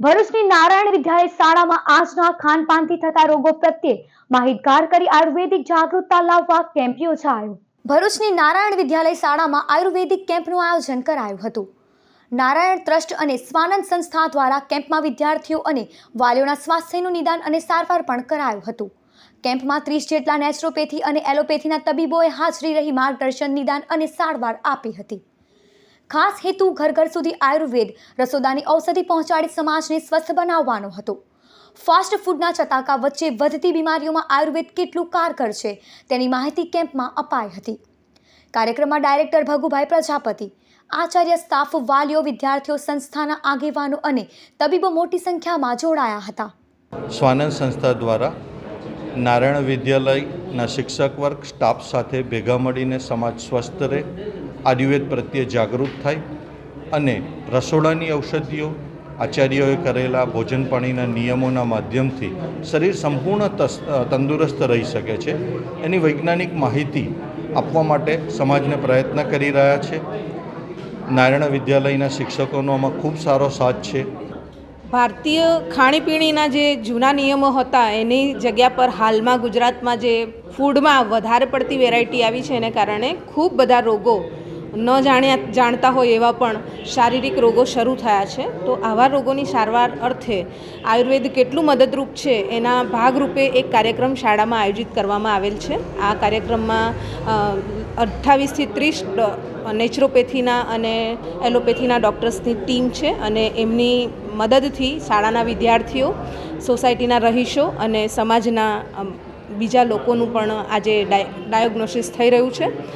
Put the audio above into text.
ભરૂચની નારાયણ વિદ્યાલય શાળામાં આજના ખાનપાનથી થતા રોગો પ્રત્યે માહિતગાર કરી આયુર્વેદિક જાગૃતતા લાવવા કેમ્પ યોજાયો. ભરૂચની નારાયણ વિદ્યાલય શાળામાં આયુર્વેદિક કેમ્પનું આયોજન કરાયું હતું. નારાયણ ટ્રસ્ટ અને સ્વાનંદ સંસ્થા દ્વારા કેમ્પમાં વિદ્યાર્થીઓ અને વાલીઓના સ્વાસ્થ્યનું નિદાન અને સારવાર પણ કરાયું હતું. કેમ્પમાં ત્રીસ જેટલા નેચરોપેથી અને એલોપેથીના તબીબોએ હાજરી રહી માર્ગદર્શન, નિદાન અને સારવાર આપી હતી. ખાસ હેતુ ઘર ઘર સુધી આયુર્વેદ રસોદાની ઔષધિ પહોંચાડી સમાજને સ્વસ્થ બનાવવાનો હતો. ફાસ્ટ ફૂડના ચટાકા વચ્ચે વધતી બીમારીઓમાં આયુર્વેદ કેટલું કારગર છે તેની માહિતી કેમ્પમાં અપાઈ હતી. કાર્યક્રમમાં ડાયરેક્ટર ભગુભાઈ પ્રજાપતિ, આચાર્ય સ્ટાફ, વાલીઓ, વિદ્યાર્થીઓ, સંસ્થાના આગેવાનો અને તબીબો મોટી સંખ્યામાં જોડાયા હતા. સ્વાનંદ સંસ્થા દ્વારા નારાયણ વિદ્યાલયના શિક્ષક વર્ગ સ્ટાફ સાથે ભેગા મળીને સમાજ સ્વસ્થ રહે આયુર્વેદ પ્રત્યે જાગૃત થાય અને રસોડાની ઔષધિઓ આચાર્યોએ કરેલા ભોજન પાણીના નિયમોના માધ્યમથી શરીર સંપૂર્ણ તંદુરસ્ત રહી શકે છે. એની વૈજ્ઞાનિક માહિતી આપવા માટે સમાજને પ્રયત્ન કરી રહ્યા છે. નારાયણ વિદ્યાલયના શિક્ષકોનો આમાં ખૂબ સારો સાથ છે. ભારતીય ખાણીપીણીના જે જૂના નિયમો હતા, એની જગ્યા પર હાલમાં ગુજરાતમાં જે ફૂડમાં વધારે પડતી વેરાયટી આવી છે, એને કારણે ખૂબ બધા રોગો ન જાણ્યા જાણતા હોય એવા પણ શારીરિક રોગો શરૂ થયા છે. તો આવા રોગોની સારવાર અર્થે આયુર્વેદ કેટલું મદદરૂપ છે એના ભાગરૂપે એક કાર્યક્રમ શાળામાં આયોજિત કરવામાં આવેલ છે. આ કાર્યક્રમમાં અઠ્ઠાવીસથી ત્રીસ નેચરોપેથીના અને એલોપેથીના ડૉક્ટર્સની ટીમ છે અને એમની મદદથી શાળાના વિદ્યાર્થીઓ, સોસાયટીના રહીશો અને સમાજના બીજા લોકોનું પણ આજે ડાય, ડાયગ્નોસિસ થઈ રહ્યું છે.